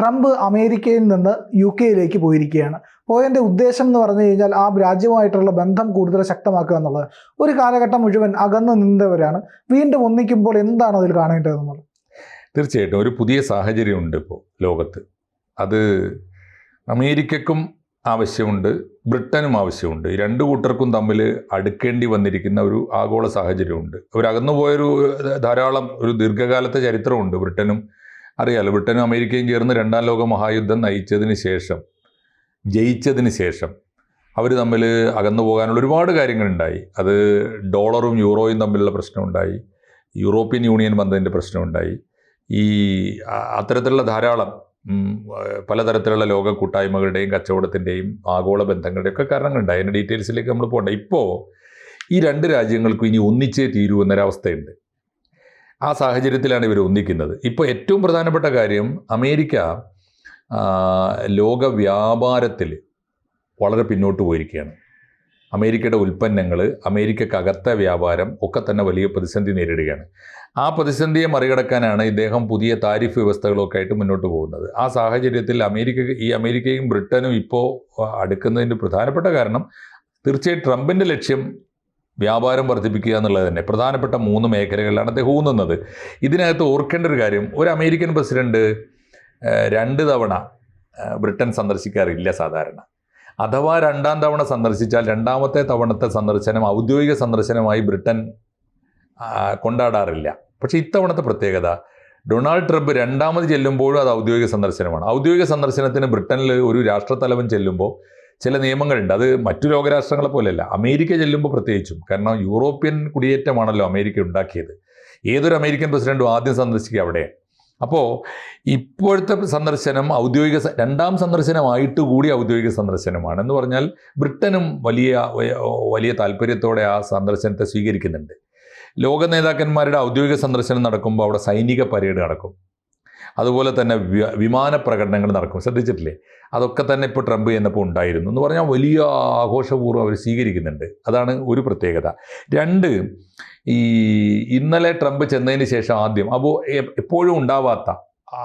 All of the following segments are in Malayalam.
ട്രംപ് അമേരിക്കയിൽ നിന്ന് യു കെയിലേക്ക് പോയിരിക്കുകയാണ്. പോയതിന്റെ ഉദ്ദേശം എന്ന് പറഞ്ഞു കഴിഞ്ഞാൽ ആ രാജ്യവുമായിട്ടുള്ള ബന്ധം കൂടുതൽ ശക്തമാക്കുക എന്നുള്ളത്. ഒരു കാലഘട്ടം മുഴുവൻ അകന്നു നിന്നവരാണ്. വീണ്ടും ഒന്നിക്കുമ്പോൾ എന്താണ് അതിൽ കാണേണ്ടത് നമ്മൾ? തീർച്ചയായിട്ടും. ഒരു പുതിയ സാഹചര്യമുണ്ട് ഇപ്പോൾ ലോകത്ത്. അത് അമേരിക്കക്കും ആവശ്യമുണ്ട് ബ്രിട്ടനും ആവശ്യമുണ്ട്. രണ്ട് കൂട്ടർക്കും തമ്മിൽ അടുക്കേണ്ടി വന്നിരിക്കുന്ന ഒരു ആഗോള സാഹചര്യമുണ്ട്. അവരകന്നു പോയൊരു ധാരാളം ഒരു ദീർഘകാലത്തെ ചരിത്രമുണ്ട് ബ്രിട്ടനും അറിയാലോ ബ്രിട്ടനും അമേരിക്കയും ചേർന്ന് രണ്ടാം ലോക മഹായുദ്ധം നയിച്ചതിന് ശേഷം ജയിച്ചതിന് ശേഷം അവർ തമ്മിൽ അകന്നു പോകാനുള്ള ഒരുപാട് കാര്യങ്ങളുണ്ടായി. അത് ഡോളറും യൂറോയും തമ്മിലുള്ള പ്രശ്നമുണ്ടായി. യൂറോപ്യൻ യൂണിയൻ വന്നതിന്റെ പ്രശ്നമുണ്ടായി. ഈ അത്തരത്തിലുള്ള ധാരാളം പലതരത്തിലുള്ള ലോക കൂട്ടായ്മകളുടെയും കച്ചവടത്തിന്റെയും ആഗോള ബന്ധങ്ങളുടെയും ഒക്കെ കാരണങ്ങളുണ്ടായി. അതിന്റെ ഡീറ്റെയിൽസിലേക്ക് നമ്മൾ പോകണ്ട. ഇപ്പോൾ ഈ രണ്ട് രാജ്യങ്ങൾക്കും ഇനി ഒന്നിച്ചേ തീരൂ എന്നൊരവസ്ഥയുണ്ട്. ആ സാഹചര്യത്തിലാണ് ഇവർ ഒന്നിക്കുന്നത്. ഇപ്പോൾ ഏറ്റവും പ്രധാനപ്പെട്ട കാര്യം അമേരിക്ക ലോക വ്യാപാരത്തിൽ വളരെ പിന്നോട്ട് പോയിരിക്കുകയാണ്. അമേരിക്കയുടെ ഉൽപ്പന്നങ്ങൾ അമേരിക്കക്കകത്തെ വ്യാപാരം ഒക്കെ തന്നെ വലിയ പ്രതിസന്ധി നേരിടുകയാണ്. ആ പ്രതിസന്ധിയെ മറികടക്കാനാണ് ഇദ്ദേഹം പുതിയ താരിഫ് വ്യവസ്ഥകളൊക്കെ ആയിട്ട് മുന്നോട്ട് പോകുന്നത്. ആ സാഹചര്യത്തിൽ അമേരിക്ക ഈ അമേരിക്കയും ബ്രിട്ടനും ഇപ്പോൾ അടുക്കുന്നതിന്റെ പ്രധാനപ്പെട്ട കാരണം തീർച്ചയായും ട്രംപിന്റെ ലക്ഷ്യം വ്യാപാരം വർദ്ധിപ്പിക്കുക എന്നുള്ളത് തന്നെ. പ്രധാനപ്പെട്ട മൂന്ന് മേഖലകളിലാണ് അദ്ദേഹം ഊന്നുന്നത് ഇതിനകത്ത് ഓർക്കേണ്ട ഒരു കാര്യം ഒരു അമേരിക്കൻ പ്രസിഡന്റ് രണ്ട് തവണ ബ്രിട്ടൻ സന്ദർശിക്കാറില്ല സാധാരണ. അഥവാ രണ്ടാം തവണ സന്ദർശിച്ചാൽ രണ്ടാമത്തെ തവണത്തെ സന്ദർശനം ഔദ്യോഗിക സന്ദർശനമായി ബ്രിട്ടൻ കൊണ്ടാടാറില്ല. പക്ഷേ ഇത്തവണത്തെ പ്രത്യേകത ഡൊണാൾഡ് ട്രംപ് രണ്ടാമത് ചെല്ലുമ്പോഴും അത് ഔദ്യോഗിക സന്ദർശനമാണ്. ഔദ്യോഗിക സന്ദർശനത്തിന് ബ്രിട്ടനിൽ ഒരു രാഷ്ട്രത്തലവൻ ചെല്ലുമ്പോൾ ചില നിയമങ്ങളുണ്ട്. അത് മറ്റു ലോകരാഷ്ട്രങ്ങളെ പോലെയല്ല. അമേരിക്ക ചെല്ലുമ്പോൾ പ്രത്യേകിച്ചും. കാരണം യൂറോപ്യൻ കുടിയേറ്റമാണല്ലോ അമേരിക്ക ഉണ്ടാക്കിയത്. ഏതൊരു അമേരിക്കൻ പ്രസിഡന്റും ആദ്യം സന്ദർശിക്കുക അവിടെ. അപ്പോൾ ഇപ്പോഴത്തെ സന്ദർശനം ഔദ്യോഗിക രണ്ടാം സന്ദർശനമായിട്ട് കൂടി ഔദ്യോഗിക സന്ദർശനമാണ് എന്ന് പറഞ്ഞാൽ ബ്രിട്ടനും വലിയ വലിയ താല്പര്യത്തോടെ ആ സന്ദർശനത്തെ സ്വീകരിക്കുന്നുണ്ട്. ലോക നേതാക്കന്മാരുടെ ഔദ്യോഗിക സന്ദർശനം നടക്കുമ്പോൾ അവിടെ സൈനിക പരേഡ് നടക്കും. അതുപോലെ തന്നെ വിമാന പ്രകടനങ്ങൾ നടക്കും. ശ്രദ്ധിച്ചിട്ടില്ലേ? അതൊക്കെ തന്നെ ഇപ്പോൾ ട്രംപ് ചെയ്യുന്നപ്പോൾ ഉണ്ടായിരുന്നു എന്ന് പറഞ്ഞാൽ വലിയ ആഘോഷപൂർവം അവർ സ്വീകരിക്കുന്നുണ്ട്. അതാണ് ഒരു പ്രത്യേകത. രണ്ട് ഈ ഇന്നലെ ട്രംപ് ചെന്നതിന് ശേഷം ആദ്യം അപ്പോൾ എപ്പോഴും ഉണ്ടാവാത്ത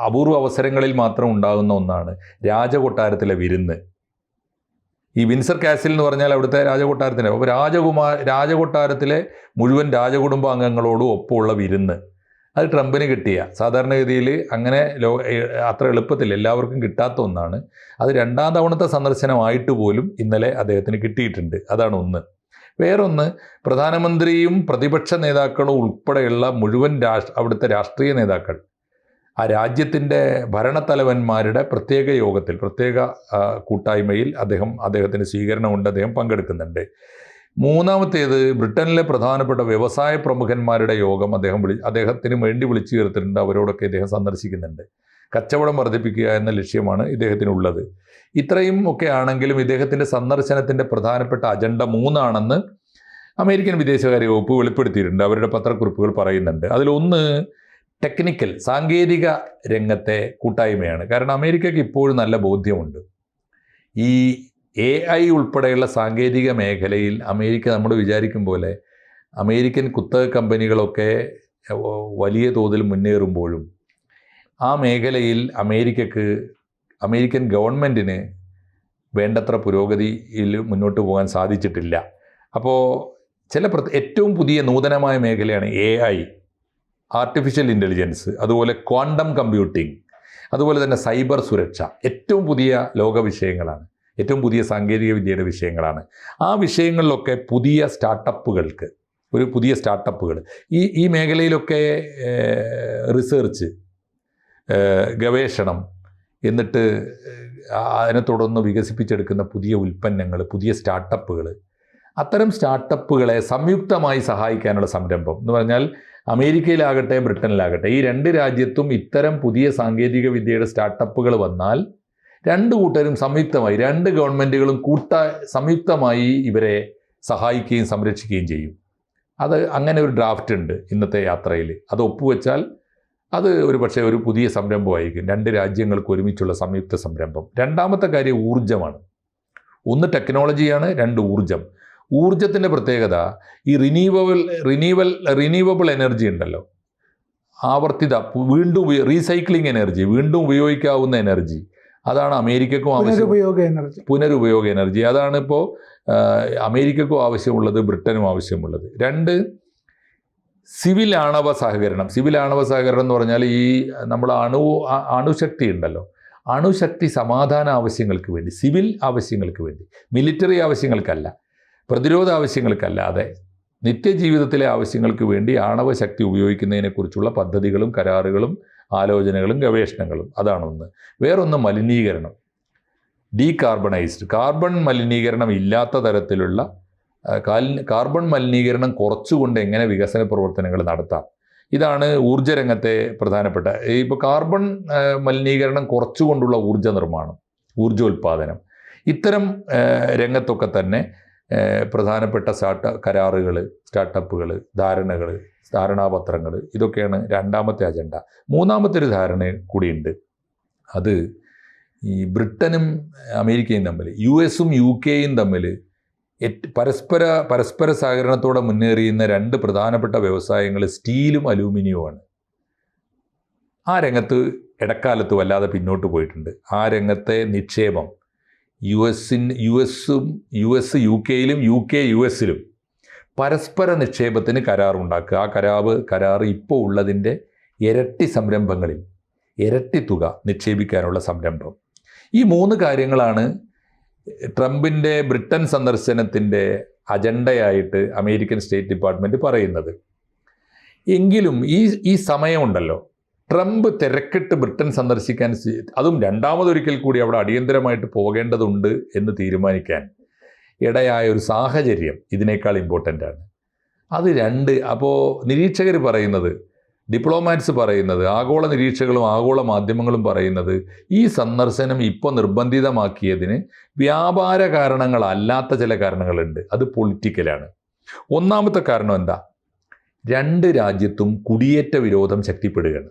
അപൂർവ അവസരങ്ങളിൽ മാത്രം ഉണ്ടാകുന്ന ഒന്നാണ് രാജകൊട്ടാരത്തിലെ വിരുന്ന്. ഈ വിൻസർ കാസിൽ എന്ന് പറഞ്ഞാൽ അവിടുത്തെ രാജകൊട്ടാരത്തിന്റെ അപ്പോൾ രാജകുമാർ രാജകൊട്ടാരത്തിലെ മുഴുവൻ രാജകുടുംബ അംഗങ്ങളോടും ഒപ്പമുള്ള വിരുന്ന്. അത് ട്രംപിന് കിട്ടിയ. സാധാരണഗതിയിൽ അങ്ങനെ ലോ അത്ര എളുപ്പത്തിൽ എല്ലാവർക്കും കിട്ടാത്ത ഒന്നാണ്. അത് രണ്ടാം തവണത്തെ സന്ദർശനമായിട്ട് പോലും ഇന്നലെ അദ്ദേഹത്തിന് കിട്ടിയിട്ടുണ്ട്. അതാണ് ഒന്ന്. വേറൊന്ന് പ്രധാനമന്ത്രിയും പ്രതിപക്ഷ നേതാക്കളും ഉൾപ്പെടെയുള്ള മുഴുവൻ രാഷ്ട്ര അവിടുത്തെ രാഷ്ട്രീയ നേതാക്കൾ ആ രാജ്യത്തിന്റെ ഭരണത്തലവന്മാരുടെ പ്രത്യേക യോഗത്തിൽ പ്രത്യേക കൂട്ടായ്മയിൽ അദ്ദേഹം അദ്ദേഹത്തിന് സ്വീകരണമുണ്ട് അദ്ദേഹം പങ്കെടുക്കുന്നുണ്ട്. മൂന്നാമത്തേത് ബ്രിട്ടനിലെ പ്രധാനപ്പെട്ട വ്യവസായ പ്രമുഖന്മാരുടെ യോഗം അദ്ദേഹം വിളി അദ്ദേഹത്തിന് വേണ്ടി വിളിച്ചു ചേർത്തിട്ടുണ്ട്. അവരോടൊക്കെ ഇദ്ദേഹം സന്ദർശിക്കുന്നുണ്ട്. കച്ചവടം വർദ്ധിപ്പിക്കുക എന്ന ലക്ഷ്യമാണ് ഇദ്ദേഹത്തിനുള്ളത്. ഇത്രയും ഒക്കെ ആണെങ്കിലും ഇദ്ദേഹത്തിന്റെ സന്ദർശനത്തിന്റെ പ്രധാനപ്പെട്ട അജണ്ട മൂന്നാണെന്ന് അമേരിക്കൻ വിദേശകാര്യ വകുപ്പ് വെളിപ്പെടുത്തിയിട്ടുണ്ട്. അവരുടെ പത്രക്കുറിപ്പുകൾ പറയുന്നുണ്ട്. അതിലൊന്ന് ടെക്നിക്കൽ സാങ്കേതിക രംഗത്തെ കൂട്ടായ്മയാണ്. കാരണം അമേരിക്കയ്ക്ക് ഇപ്പോഴും നല്ല ബോധ്യമുണ്ട്. ഈ എ ഐ ഉൾപ്പെടെയുള്ള സാങ്കേതിക മേഖലയിൽ അമേരിക്ക നമ്മൾ വിചാരിക്കും പോലെ അമേരിക്കൻ കുത്തക കമ്പനികളൊക്കെ വലിയ തോതിൽ മുന്നേറുമ്പോഴും ആ മേഖലയിൽ അമേരിക്കക്ക് അമേരിക്കൻ ഗവൺമെന്റിന് വേണ്ടത്ര പുരോഗതിയിൽ മുന്നോട്ട് പോകാൻ സാധിച്ചിട്ടില്ല. അപ്പോൾ ചില പ്ര ഏറ്റവും പുതിയ നൂതനമായ മേഖലയാണ് എ ഐ ആർട്ടിഫിഷ്യൽ ഇന്റലിജൻസ് അതുപോലെ ക്വാണ്ടം കമ്പ്യൂട്ടിംഗ് അതുപോലെ തന്നെ സൈബർ സുരക്ഷ ഏറ്റവും പുതിയ ലോക വിഷയങ്ങളാണ് ഏറ്റവും പുതിയ സാങ്കേതിക വിദ്യയുടെ വിഷയങ്ങളാണ്. ആ വിഷയങ്ങളിലൊക്കെ പുതിയ സ്റ്റാർട്ടപ്പുകൾക്ക് ഒരു പുതിയ സ്റ്റാർട്ടപ്പുകൾ ഈ ഈ മേഖലയിലൊക്കെ റിസർച്ച് ഗവേഷണം എന്നിട്ട് അതിനെ തുടർന്ന് വികസിപ്പിച്ചെടുക്കുന്ന പുതിയ ഉൽപ്പന്നങ്ങൾ പുതിയ സ്റ്റാർട്ടപ്പുകൾ അത്തരം സ്റ്റാർട്ടപ്പുകളെ സംയുക്തമായി സഹായിക്കാനുള്ള സംരംഭം എന്ന് പറഞ്ഞാൽ അമേരിക്കയിലാകട്ടെ ബ്രിട്ടനിലാകട്ടെ ഈ രണ്ട് രാജ്യത്തും ഇത്തരം പുതിയ സാങ്കേതിക വിദ്യയുടെ സ്റ്റാർട്ടപ്പുകൾ വന്നാൽ രണ്ട് കൂട്ടരും സംയുക്തമായി രണ്ട് ഗവൺമെന്റുകളും കൂട്ട സംയുക്തമായി ഇവരെ സഹായിക്കുകയും സംരക്ഷിക്കുകയും ചെയ്യും. അത് അങ്ങനെ ഒരു ഡ്രാഫ്റ്റ് ഉണ്ട് ഇന്നത്തെ യാത്രയിൽ. അത് ഒപ്പുവെച്ചാൽ അത് ഒരു പക്ഷേ ഒരു പുതിയ സംരംഭമായിരിക്കും. രണ്ട് രാജ്യങ്ങൾക്ക് ഒരുമിച്ചുള്ള സംയുക്ത സംരംഭം. രണ്ടാമത്തെ കാര്യം ഊർജമാണ്. ഒന്ന് ടെക്നോളജിയാണ് രണ്ട് ഊർജം. ഊർജത്തിന്റെ പ്രത്യേകത ഈ റിനീവബിൾ റിനീവൽ റിനീവബിൾ എനർജി ഉണ്ടല്ലോ. ആവർത്തിത വീണ്ടും റീസൈക്ലിംഗ് എനർജി വീണ്ടും ഉപയോഗിക്കാവുന്ന എനർജി അതാണ് അമേരിക്കക്കും ആവശ്യം. പുനരുപയോഗ എനർജി. പുനരുപയോഗ എനർജി. അതാണ് ഇപ്പോൾ അമേരിക്കക്കും ആവശ്യമുള്ളത് ബ്രിട്ടനും ആവശ്യമുള്ളത്. രണ്ട് സിവിൽ ആണവ സഹകരണം. സിവിൽ ആണവ സഹകരണം എന്ന് പറഞ്ഞാൽ ഈ നമ്മൾ അണു അണുശക്തി ഉണ്ടല്ലോ. അണുശക്തി സമാധാന ആവശ്യങ്ങൾക്ക് വേണ്ടി സിവിൽ ആവശ്യങ്ങൾക്ക് വേണ്ടി മിലിറ്ററി ആവശ്യങ്ങൾക്കല്ല പ്രതിരോധ ആവശ്യങ്ങൾക്കല്ലാതെ നിത്യജീവിതത്തിലെ ആവശ്യങ്ങൾക്ക് വേണ്ടി ആണവ ശക്തി ഉപയോഗിക്കുന്നതിനെക്കുറിച്ചുള്ള പദ്ധതികളും കരാറുകളും ആലോചനകളും ഗവേഷണങ്ങളും. അതാണൊന്ന്. വേറൊന്ന് മലിനീകരണം. ഡീകാർബണൈസ്ഡ്. കാർബൺ മലിനീകരണം ഇല്ലാത്ത തരത്തിലുള്ള കാർബൺ മലിനീകരണം കുറച്ചുകൊണ്ട് എങ്ങനെ വികസന പ്രവർത്തനങ്ങൾ നടത്താം? ഇതാണ് ഊർജരംഗത്തെ പ്രധാനപ്പെട്ട ഇപ്പോൾ കാർബൺ മലിനീകരണം കുറച്ചുകൊണ്ടുള്ള ഊർജ നിർമ്മാണം ഊർജോൽപാദനം ഇത്തരം രംഗത്തൊക്കെ തന്നെ പ്രധാനപ്പെട്ട സ്റ്റാർട്ട് കരാറുകൾ സ്റ്റാർട്ടപ്പുകൾ ധാരണകൾ ധാരണാപത്രങ്ങൾ ഇതൊക്കെയാണ് രണ്ടാമത്തെ അജണ്ട. മൂന്നാമത്തെ ഒരു ധാരണ കൂടിയുണ്ട്. അത് ഈ ബ്രിട്ടനും അമേരിക്കയും തമ്മിൽ യു എസും യു കെയും തമ്മിൽ പരസ്പര പരസ്പര സഹകരണത്തോടെ മുന്നേറിയുന്ന രണ്ട് പ്രധാനപ്പെട്ട വ്യവസായങ്ങൾ സ്റ്റീലും അലൂമിനിയവുമാണ് ആ രംഗത്ത് ഇടക്കാലത്ത് വല്ലാതെ പിന്നോട്ട് പോയിട്ടുണ്ട്. ആ രംഗത്തെ നിക്ഷേപം യു എസിൻ യു എസും യു എസ് യു കെയിലും യു കെ യു എസിലും പരസ്പര നിക്ഷേപത്തിന് കരാറുണ്ടാക്കുക. ആ കരാവ് കരാർ ഇപ്പോൾ ഉള്ളതിന്റെ ഇരട്ടി സംരംഭങ്ങളിൽ ഇരട്ടി തുക നിക്ഷേപിക്കാനുള്ള സംരംഭം. ഈ മൂന്ന് കാര്യങ്ങളാണ് ട്രംപിന്റെ ബ്രിട്ടൻ സന്ദർശനത്തിന്റെ അജണ്ടയായിട്ട് അമേരിക്കൻ സ്റ്റേറ്റ് ഡിപ്പാർട്ട്മെന്റ് പറയുന്നത്. എങ്കിലും ഈ ഈ സമയമുണ്ടല്ലോ. ട്രംപ് തിരക്കിട്ട് ബ്രിട്ടൻ സന്ദർശിക്കാൻ അതും രണ്ടാമതൊരിക്കൽ കൂടി അവിടെ അടിയന്തരമായിട്ട് പോകേണ്ടതുണ്ട് എന്ന് തീരുമാനിക്കാൻ ഇടയായ ഒരു സാഹചര്യം ഇതിനേക്കാൾ ഇമ്പോർട്ടന്റ് ആണ്. അത് രണ്ട് അപ്പോൾ നിരീക്ഷകർ പറയുന്നത് ഡിപ്ലോമാറ്റ്സ് പറയുന്നത് ആഗോള നിരീക്ഷകളും ആഗോള മാധ്യമങ്ങളും പറയുന്നത് ഈ സന്ദർശനം ഇപ്പോൾ നിർബന്ധിതമാക്കിയതിന് വ്യാപാര കാരണങ്ങളല്ലാത്ത ചില കാരണങ്ങളുണ്ട്. അത് പൊളിറ്റിക്കലാണ് ഒന്നാമത്തെ കാരണം എന്താ? രണ്ട് രാജ്യത്തും കുടിയേറ്റ വിരോധം ശക്തിപ്പെടുകയാണ്.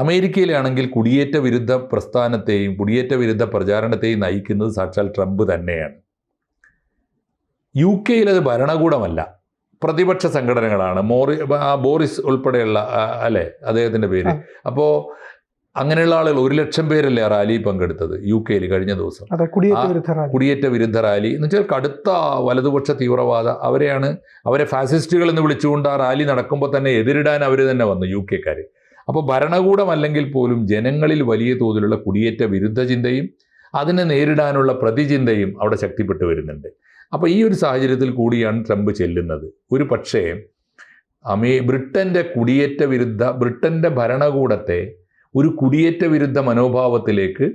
അമേരിക്കയിലാണെങ്കിൽ കുടിയേറ്റ വിരുദ്ധ പ്രസ്ഥാനത്തെയും കുടിയേറ്റ വിരുദ്ധ പ്രചാരണത്തെയും നയിക്കുന്നത് സാക്ഷാൽ ട്രംപ് തന്നെയാണ്. യു കെയിൽ അത് ഭരണകൂടമല്ല പ്രതിപക്ഷ സംഘടനകളാണ്. മോറി ബോറിസ് ഉൾപ്പെടെയുള്ള അല്ലേ അദ്ദേഹത്തിന്റെ പേര്. അപ്പോൾ അങ്ങനെയുള്ള ആളുകൾ ഒരു ലക്ഷം പേരല്ലേ ആ റാലി പങ്കെടുത്തത് യു കെയിൽ കഴിഞ്ഞ ദിവസം? കുടിയേറ്റ വിരുദ്ധ റാലി. കുടിയേറ്റ വിരുദ്ധ റാലി. എന്ന് വെച്ചാൽ കടുത്ത വലതുപക്ഷ തീവ്രവാദ അവരെയാണ് അവരെ ഫാസിസ്റ്റുകൾ എന്ന് വിളിച്ചുകൊണ്ട് ആ റാലി നടക്കുമ്പോൾ തന്നെ എതിരിടാൻ അവർ തന്നെ വന്നു യു കെക്കാർ അപ്പോൾ ഭരണകൂടമല്ലെങ്കിൽ പോലും ജനങ്ങളിൽ വലിയ തോതിലുള്ള കുടിയേറ്റ വിരുദ്ധ ചിന്തയും അതിനെ നേരിടാനുള്ള പ്രതിചിന്തയും അവിടെ ശക്തിപ്പെട്ടു വരുന്നുണ്ട്. അപ്പോൾ ഈ ഒരു സാഹചര്യത്തിൽ കൂടിയാണ് ട്രംപ് ചെല്ലുന്നത്. ഒരു പക്ഷേ അമേ ബ്രിട്ടന്റെ കുടിയേറ്റ വിരുദ്ധ ബ്രിട്ടന്റെ ഭരണകൂടത്തെ ഒരു കുടിയേറ്റ വിരുദ്ധ മനോഭാവത്തിലേക്ക്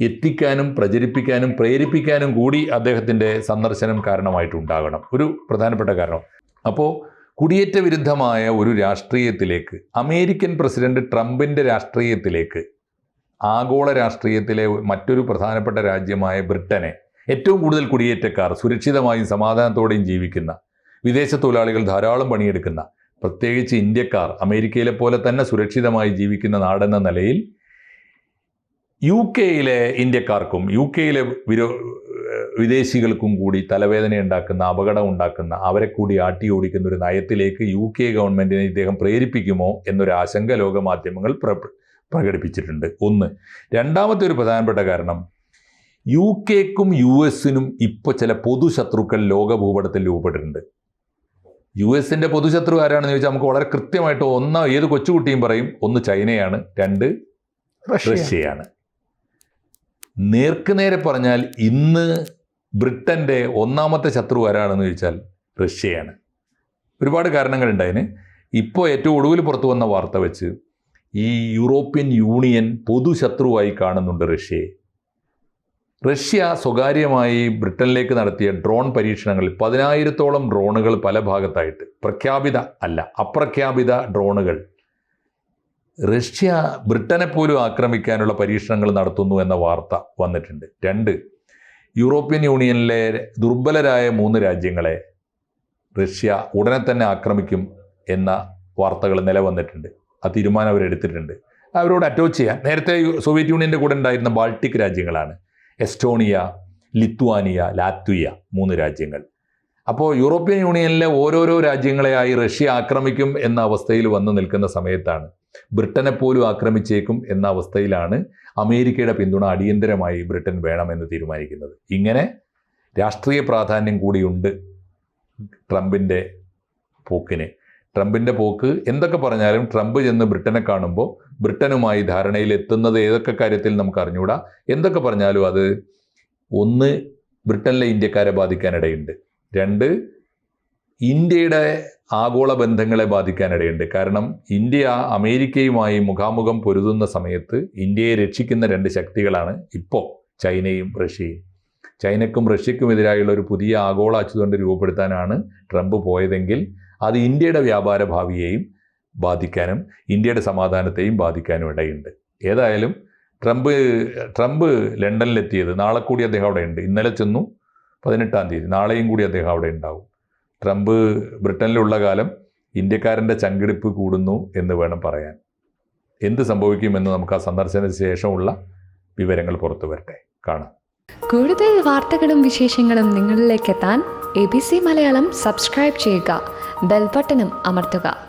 എത്തിക്കാനും പ്രചരിപ്പിക്കാനും പ്രേരിപ്പിക്കാനും കൂടി അദ്ദേഹത്തിന്റെ സന്ദർശനം കാരണമായിട്ടുണ്ടാകണം. ഒരു പ്രധാനപ്പെട്ട കാരണം. അപ്പോൾ കുടിയേറ്റ വിരുദ്ധമായ ഒരു രാഷ്ട്രീയത്തിലേക്ക് അമേരിക്കൻ പ്രസിഡന്റ് ട്രംപിന്റെ രാഷ്ട്രീയത്തിലേക്ക് ആഗോള രാഷ്ട്രീയത്തിലെ മറ്റൊരു പ്രധാനപ്പെട്ട രാജ്യമായ ബ്രിട്ടനെ ഏറ്റവും കൂടുതൽ കുടിയേറ്റക്കാർ സുരക്ഷിതമായും സമാധാനത്തോടെയും ജീവിക്കുന്ന വിദേശ തൊഴിലാളികൾ ധാരാളം പണിയെടുക്കുന്ന പ്രത്യേകിച്ച് ഇന്ത്യക്കാർ അമേരിക്കയിലെ പോലെ തന്നെ സുരക്ഷിതമായി ജീവിക്കുന്ന നാടെന്ന നിലയിൽ യു കെയിലെ ഇന്ത്യക്കാർക്കും യു കെയിലെ വിരോ വിദേശികൾക്കും കൂടി തലവേദന ഉണ്ടാക്കുന്ന അപകടം ഉണ്ടാക്കുന്ന അവരെ കൂടി ആട്ടി ഓടിക്കുന്ന ഒരു നയത്തിലേക്ക് യു കെ ഗവൺമെന്റിനെ ഇദ്ദേഹം പ്രേരിപ്പിക്കുമോ എന്നൊരു ആശങ്ക ലോകമാധ്യമങ്ങൾ പ്ര പ്രകടിപ്പിച്ചിട്ടുണ്ട്. ഒന്ന്. രണ്ടാമത്തെ ഒരു പ്രധാനപ്പെട്ട കാരണം യു കെക്കും യു എസിനും ഇപ്പോൾ ചില പൊതുശത്രുക്കൾ ലോക ഭൂപടത്തിൽ രൂപപ്പെട്ടിട്ടുണ്ട്. യു എസിന്റെ പൊതുശത്രു ആരാണെന്ന് ചോദിച്ചാൽ നമുക്ക് വളരെ കൃത്യമായിട്ട് ഒന്ന് ഏത് കൊച്ചുകുട്ടിയും പറയും ഒന്ന് ചൈനയാണ് രണ്ട് റഷ്യയാണ്. നേർക്കുനേരെ പറഞ്ഞാൽ ഇന്ന് ബ്രിട്ടന്റെ ഒന്നാമത്തെ ശത്രു ആരാണെന്ന് ചോദിച്ചാൽ റഷ്യയാണ്. ഒരുപാട് കാരണങ്ങളുണ്ട് അതിന് ഇപ്പോൾ ഏറ്റവും ഒടുവിൽ പുറത്തു വന്ന വാർത്ത വെച്ച് ഈ യൂറോപ്യൻ യൂണിയൻ പൊതുശത്രുവായി കാണുന്നുണ്ട് റഷ്യയെ. റഷ്യ സ്വകാര്യമായി ബ്രിട്ടനിലേക്ക് നടത്തിയ ഡ്രോൺ പരീക്ഷണങ്ങളിൽ പതിനായിരത്തോളം ഡ്രോണുകൾ പല ഭാഗത്തായിട്ട്. പ്രഖ്യാപിത അല്ല അപ്രഖ്യാപിത ഡ്രോണുകൾ. റഷ്യ ബ്രിട്ടനെ പോലും ആക്രമിക്കാനുള്ള പരീക്ഷണങ്ങൾ നടത്തുന്നു എന്ന വാർത്ത വന്നിട്ടുണ്ട്. രണ്ട് യൂറോപ്യൻ യൂണിയനിലെ ദുർബലരായ മൂന്ന് രാജ്യങ്ങളെ റഷ്യ ഉടനെ തന്നെ ആക്രമിക്കും എന്ന വാർത്തകൾ നിലവന്നിട്ടുണ്ട് ആ തീരുമാനം അവരെടുത്തിട്ടുണ്ട് അവരോട് അറ്റോച്ച് ചെയ്യാൻ. നേരത്തെ സോവിയറ്റ് യൂണിയന്റെ കൂടെ ഉണ്ടായിരുന്ന ബാൾട്ടിക് രാജ്യങ്ങളാണ്. എസ്റ്റോണിയ ലിത്വാനിയ ലാത്വിയ മൂന്ന് രാജ്യങ്ങൾ. അപ്പോൾ യൂറോപ്യൻ യൂണിയനിലെ ഓരോരോ രാജ്യങ്ങളെയായി റഷ്യ ആക്രമിക്കും എന്ന അവസ്ഥയിൽ വന്നു നിൽക്കുന്ന സമയത്താണ് ബ്രിട്ടനെ പോലും ആക്രമിച്ചേക്കും എന്ന അവസ്ഥയിലാണ് അമേരിക്കയുടെ പിന്തുണ അടിയന്തരമായി ബ്രിട്ടൻ വേണമെന്ന് തീരുമാനിക്കുന്നത്. ഇങ്ങനെ രാഷ്ട്രീയ പ്രാധാന്യം കൂടിയുണ്ട് ട്രംപിന്റെ പോക്കിന്. ട്രംപിന്റെ പോക്ക് എന്തൊക്കെ പറഞ്ഞാലും ട്രംപ് ചെന്ന് ബ്രിട്ടനെ കാണുമ്പോൾ ബ്രിട്ടനുമായി ധാരണയിൽ എത്തുന്നത് ഏതൊക്കെ കാര്യത്തിൽ നമുക്ക് അറിഞ്ഞുകൂടാ എന്തൊക്കെ പറഞ്ഞാലും അത് ഒന്ന് ബ്രിട്ടനിലെ ഇന്ത്യക്കാരെ ബാധിക്കാനിടയുണ്ട്. രണ്ട് ഇന്ത്യയുടെ ആഗോള ബന്ധങ്ങളെ ബാധിക്കാനിടയുണ്ട്. കാരണം ഇന്ത്യ അമേരിക്കയുമായി മുഖാമുഖം പൊരുതുന്ന സമയത്ത് ഇന്ത്യയെ രക്ഷിക്കുന്ന രണ്ട് ശക്തികളാണ് ഇപ്പോൾ ചൈനയും റഷ്യയും. ചൈനക്കും റഷ്യക്കും എതിരായുള്ള ഒരു പുതിയ ആഗോള അച്ചുതണ്ട് രൂപപ്പെടുത്താനാണ് ട്രംപ് പോയതെങ്കിൽ അത് ഇന്ത്യയുടെ വ്യാപാര ഭാവിയെയും ബാധിക്കാനും ഇന്ത്യയുടെ സമാധാനത്തെയും ബാധിക്കാനും ഇടയുണ്ട്. ഏതായാലും ട്രംപ് ട്രംപ് ലണ്ടനിലെത്തിയത് നാളെ കൂടി അദ്ദേഹം അവിടെ ഉണ്ട് ഇന്നലെ ചെന്നു പതിനെട്ടാം തീയതി. നാളെയും കൂടി അദ്ദേഹം അവിടെ ഉണ്ടാവും. ട്രംപ് ബ്രിട്ടനിലുള്ള കാലം ഇന്ത്യക്കാരന്റെ ചങ്കിടിപ്പ് കൂടുന്നു എന്ന് വേണം പറയാൻ. എന്ത് സംഭവിക്കുമെന്ന് നമുക്ക് ആ സന്ദർശനത്തിന് ശേഷമുള്ള വിവരങ്ങൾ പുറത്തു വരട്ടെ. കാണാം. കൂടുതൽ വാർത്തകളും വിശേഷങ്ങളും നിങ്ങളിലേക്ക് എത്താൻ A B C Malayalam subscribe ചെയ്യുക. ബെൽബട്ടനും അമർത്തുക.